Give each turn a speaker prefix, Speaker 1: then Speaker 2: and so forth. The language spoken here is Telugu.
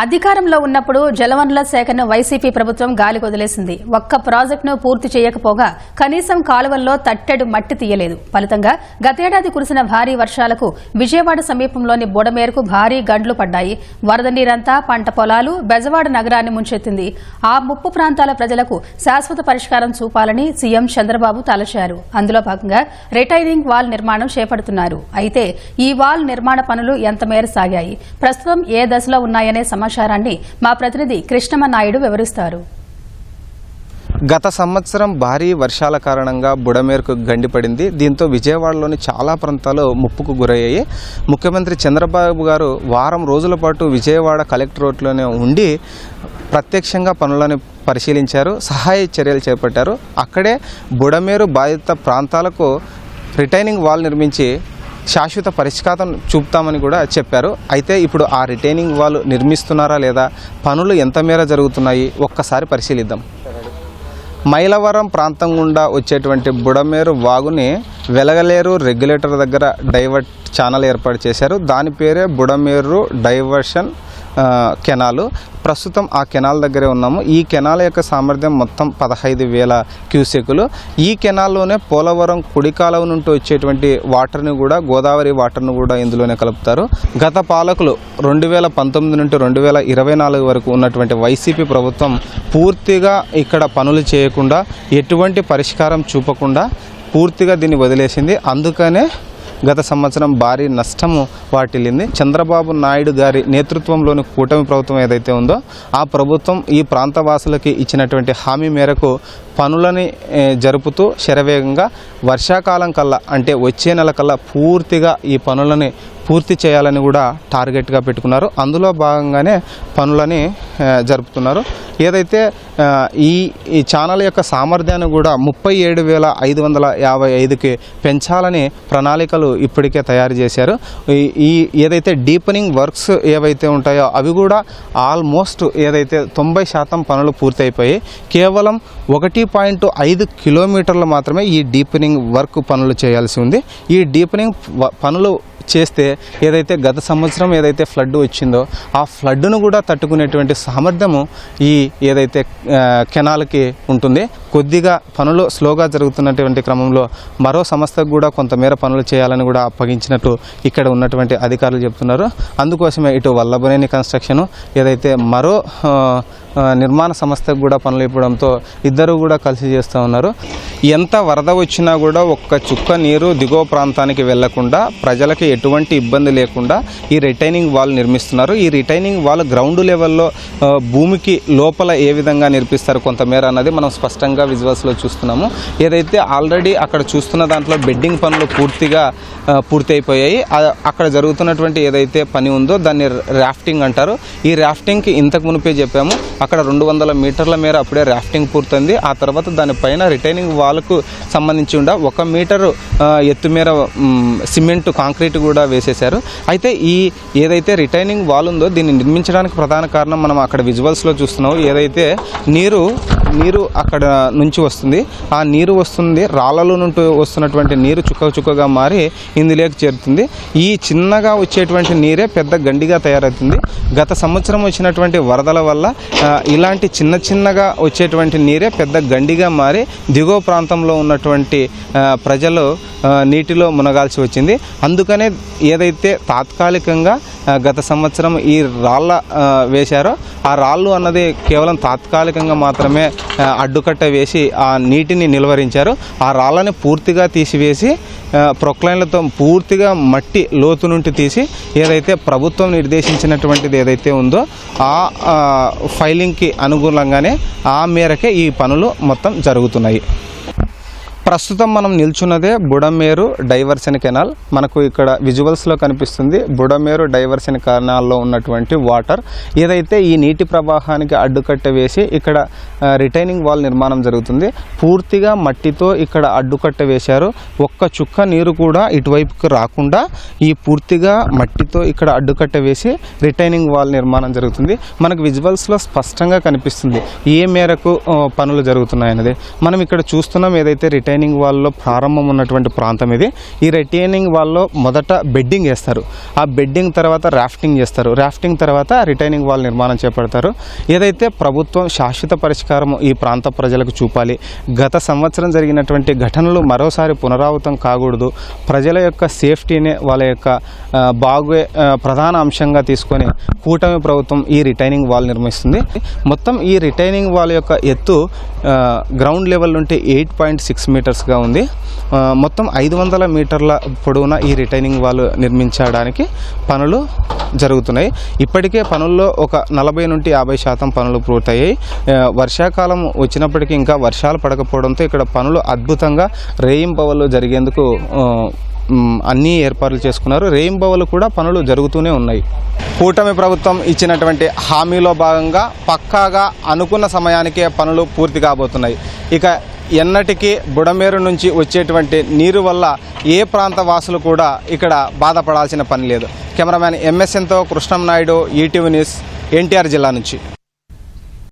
Speaker 1: అధికారంలో ఉన్నప్పుడు జలవనరుల శాఖను వైసీపీ ప్రభుత్వం గాలి వదిలేసింది. ఒక్క ప్రాజెక్టును పూర్తి చేయకపోగా కనీసం కాలువల్లో తట్టెడు మట్టి తీయలేదు. ఫలితంగా గతేడాది కురిసిన భారీ వర్షాలకు విజయవాడ సమీపంలోని బుడమేరకు భారీ గండ్లు పడ్డాయి. వరద నీరంతా పంట పొలాలు బెజవాడ నగరాన్ని ముంచెత్తింది. ఆ ముప్పు ప్రాంతాల ప్రజలకు శాశ్వత పరిష్కారం చూపాలని సీఎం చంద్రబాబు తలచారు. అందులో భాగంగా రిటైరింగ్ వాల్ నిర్మాణం చేపడుతున్నారు. అయితే ఈ వాల్ నిర్మాణ పనులు ఎంత మేర సాగాయి? ప్రస్తుతం ఏ దశలో ఉన్నాయనే సమాచారాన్ని మా ప్రతినిధి కృష్ణమ నాయుడు వివరిస్తారు.
Speaker 2: గత సంవత్సరం భారీ వర్షాల కారణంగా బుడమేరుకు గండిపడింది. దీంతో విజయవాడలోని చాలా ప్రాంతాలు ముప్పుకు గురయ్యాయి. ముఖ్యమంత్రి చంద్రబాబు గారు వారం రోజుల పాటు విజయవాడ కలెక్టరేట్లోనే ఉండి ప్రత్యక్షంగా పనులను పరిశీలించారు సహాయ చర్యలు చేపట్టారు. అక్కడే బుడమేరు బాధిత ప్రాంతాలకు రిటైనింగ్ వాల్ నిర్మించి శాశ్వత పరిష్కారం చూపుతామని కూడా చెప్పారు. అయితే ఇప్పుడు ఆ రిటైనింగ్ వాళ్ళు నిర్మిస్తున్నారా లేదా పనులు ఎంత మేర జరుగుతున్నాయి ఒక్కసారి పరిశీలిద్దాం. మైలవరం ప్రాంతం గుండా వచ్చేటువంటి బుడమేరు వాగుని వెలగలేరు రెగ్యులేటర్ దగ్గర డైవర్ట్ ఛానల్ ఏర్పాటు చేశారు. దాని పేరే బుడమేరు డైవర్షన్ కెనాలు. ప్రస్తుతం ఆ కెనాల్ దగ్గరే ఉన్నాము. ఈ కెనాల్ యొక్క సామర్థ్యం మొత్తం పదహైదు వేల క్యూసెకులు ఈ కెనాల్లోనే పోలవరం కుడి కాలువ నుండి వచ్చేటువంటి వాటర్ని కూడా గోదావరి వాటర్ను కూడా ఇందులోనే కలుపుతారు. గత పాలకులు రెండు వేల పంతొమ్మిది నుండి రెండు వేల ఇరవై నాలుగు వరకు ఉన్నటువంటి వైసీపీ ప్రభుత్వం పూర్తిగా ఇక్కడ పనులు చేయకుండా ఎటువంటి పరిష్కారం చూపకుండా పూర్తిగా దీన్ని వదిలేసింది. అందుకనే గత సంవత్సరం భారీ నష్టము వాటిల్లింది. చంద్రబాబు నాయుడు గారి నేతృత్వంలోని కూటమి ప్రభుత్వం ఏదైతే ఉందో ఆ ప్రభుత్వం ఈ ప్రాంత వాసులకి ఇచ్చినటువంటి హామీ మేరకు పనులని జరుపుతూ శరవేగంగా వర్షాకాలం కల్లా అంటే వచ్చే నెల కల్లా పూర్తిగా ఈ పనులని పూర్తి చేయాలని కూడా టార్గెట్గా పెట్టుకున్నారు. అందులో భాగంగానే పనులని జరుపుతున్నారు. ఏదైతే ఈ ఈ ఛానల్ యొక్క సామర్థ్యాన్ని కూడా ముప్పై ఏడు వేల ఐదు వందల యాభై ఐదుకి పెంచాలని ప్రణాళికలు ఇప్పటికే తయారు చేశారు. ఈ- ఈ ఏదైతే డీపనింగ్ వర్క్స్ ఏవైతే ఉంటాయో అవి కూడా ఆల్మోస్ట్ ఏదైతే తొంభై శాతం పనులు పూర్తయిపోయాయి కేవలం ఒకటి పాయింట్ ఐదు కిలోమీటర్లు మాత్రమే ఈ డీపనింగ్ వర్క్ పనులు చేయాల్సి ఉంది. ఈ డీపనింగ్ పనులు చేస్తే ఏదైతే గత సంవత్సరం ఏదైతే ఫ్లడ్ వచ్చిందో ఆ ఫ్లడ్ను కూడా తట్టుకునేటువంటి సామర్థ్యము ఈ ఏదైతే కెనాల్కి ఉంటుంది. కొద్దిగా పనులు స్లోగా జరుగుతున్నటువంటి క్రమంలో మరో సంస్థకు కూడా కొంతమేర పనులు చేయాలని కూడా అప్పగించినట్టు ఇక్కడ ఉన్నటువంటి అధికారులు చెప్తున్నారు. అందుకోసమే ఇటు వల్లభనేని కన్స్ట్రక్షన్ ఏదైతే మరో నిర్మాణ సంస్థకు కూడా పనులు ఇవ్వడంతో ఇద్దరు కూడా కలిసి చేస్తూ ఉన్నారు. ఎంత వరద వచ్చినా కూడా ఒక్క చుక్క నీరు దిగువ ప్రాంతానికి వెళ్ళకుండా ప్రజలకి ఎటువంటి ఇబ్బంది లేకుండా ఈ రిటైనింగ్ వాల్ నిర్మిస్తున్నారు. ఈ రిటైనింగ్ వాల్ గ్రౌండ్ లెవెల్లో భూమికి లోపల ఏ విధంగా నిర్మిస్తారు కొంతమేర అన్నది మనం స్పష్టంగా విజువల్స్లో చూస్తున్నాము. ఏదైతే ఆల్రెడీ అక్కడ చూస్తున్న దాంట్లో బెడ్డింగ్ పనులు పూర్తిగా పూర్తి అయిపోయాయి అక్కడ జరుగుతున్నటువంటి ఏదైతే పని ఉందో దాన్ని రాఫ్టింగ్ అంటారు. ఈ రాఫ్టింగ్కి ఇంతకు మునిపే చెప్పాము. అక్కడ రెండు వందల మీటర్ల మేర అప్పుడే రాఫ్టింగ్ పూర్తయింది. ఆ తర్వాత దానిపైన రిటైనింగ్ వాల్కు సంబంధించి ఉండ ఒక మీటరు ఎత్తు మేర సిమెంట్ కాంక్రీట్ కూడా వేసేశారు. అయితే ఈ ఏదైతే రిటైనింగ్ వాల్ ఉందో దీన్ని నిర్మించడానికి ప్రధాన కారణం మనం అక్కడ విజువల్స్లో చూస్తున్నాం. ఏదైతే నీరు నీరు అక్కడ నుంచి వస్తుంది. ఆ నీరు వస్తుంది రాళ్ళలో నుండి వస్తున్నటువంటి నీరు చుక్క చుక్కగా మారి ఇందులోకి చేరుతుంది. ఈ చిన్నగా వచ్చేటువంటి నీరే పెద్ద గండిగా తయారవుతుంది. గత సంవత్సరం వచ్చినటువంటి వరదల వల్ల ఇలాంటి చిన్న చిన్నగా వచ్చేటువంటి నీరే పెద్ద గండిగా మారి దిగువ ప్రాంతంలో ఉన్నటువంటి ప్రజలు నీటిలో మునగాల్సి వచ్చింది. అందుకనే ఏదైతే తాత్కాలికంగా గత సంవత్సరం ఈ రాళ్ళ వేశారో ఆ రాళ్ళు అన్నది కేవలం తాత్కాలికంగా మాత్రమే అడ్డుకట్ట వేసి ఆ నీటిని నిలువరించారు. ఆ రాళ్ళని పూర్తిగా తీసివేసి ప్రొక్లైన్లతో పూర్తిగా మట్టి లోతు నుండి తీసి ఏదైతే ప్రభుత్వం నిర్దేశించినటువంటిది ఏదైతే ఉందో ఆ ఫైలింగ్కి అనుగుణంగానే ఆ మేరకే ఈ పనులు మొత్తం జరుగుతున్నాయి. ప్రస్తుతం మనం నిల్చున్నదే బుడమేరు డైవర్సన్ కెనాల్. మనకు ఇక్కడ విజువల్స్లో కనిపిస్తుంది బుడమేరు డైవర్సన్ కెనాల్లో ఉన్నటువంటి వాటర్. ఏదైతే ఈ నీటి ప్రవాహానికి అడ్డుకట్ట వేసి ఇక్కడ రిటైనింగ్ వాల్ నిర్మాణం జరుగుతుంది. పూర్తిగా మట్టితో ఇక్కడ అడ్డుకట్ట వేశారు. ఒక్క చుక్క నీరు కూడా ఇటువైపుకి రాకుండా ఈ పూర్తిగా మట్టితో ఇక్కడ అడ్డుకట్ట వేసి రిటైనింగ్ వాల్ నిర్మాణం జరుగుతుంది. మనకు విజువల్స్లో స్పష్టంగా కనిపిస్తుంది. ఏ మేరకు పనులు జరుగుతున్నాయన్నది మనం ఇక్కడ చూస్తున్నాం ఏదైతే రిటైన్ రిటైనింగ్ వాల్లో ప్రారంభం ఉన్నటువంటి ప్రాంతం ఇది. ఈ రిటైనింగ్ వాల్లో మొదట బెడ్డింగ్ వేస్తారు. ఆ బెడ్డింగ్ తర్వాత రాఫ్టింగ్ చేస్తారు. రాఫ్టింగ్ తర్వాత రిటైనింగ్ వాల్ నిర్మాణం చేపడతారు. ఏదైతే ప్రభుత్వం శాశ్వత పరిష్కారం ఈ ప్రాంత ప్రజలకు చూపాలి గత సంవత్సరం జరిగినటువంటి ఘటనలు మరోసారి పునరావృతం కాకూడదు. ప్రజల యొక్క సేఫ్టీనే వాళ్ళ యొక్క బాగే ప్రధాన అంశంగా తీసుకొని కూటమి ప్రభుత్వం ఈ రిటైనింగ్ వాల్ నిర్మిస్తుంది. మొత్తం ఈ రిటైనింగ్ వాల్ యొక్క ఎత్తు గ్రౌండ్ లెవెల్ నుండి ఎయిట్ పాయింట్ సిక్స్ మీటర్స్గా ఉంది. మొత్తం ఐదు వందల మీటర్ల పొడవున ఈ రిటైనింగ్ వాల్ నిర్మించడానికి పనులు జరుగుతున్నాయి. ఇప్పటికే పనుల్లో ఒక నలభై నుండి యాభై శాతం పనులు పూర్తయ్యాయి. వర్షాకాలం వచ్చినప్పటికీ ఇంకా వర్షాలు పడకపోవడంతో ఇక్కడ పనులు అద్భుతంగా రేయింబవలు జరిగేందుకు అన్నీ అన్ని ఏర్పాట్లు చేసుకున్నారు. రేయింబవలు కూడా పనులు జరుగుతూనే ఉన్నాయి. కూటమి ప్రభుత్వం ఇచ్చినటువంటి హామీలో భాగంగా పక్కాగా అనుకున్న సమయానికే పనులు పూర్తి కాబోతున్నాయి. ఇక ఎన్నటికీ బుడమేరు నుంచి వచ్చేటువంటి నీరు వల్ల ఏ ప్రాంత వాసులు కూడా ఇక్కడ బాధపడాల్సిన పని లేదు. Cameraman ఎంఎస్ఎన్తో Krishnam Naidu ETV news NTR జిల్లా నుంచి.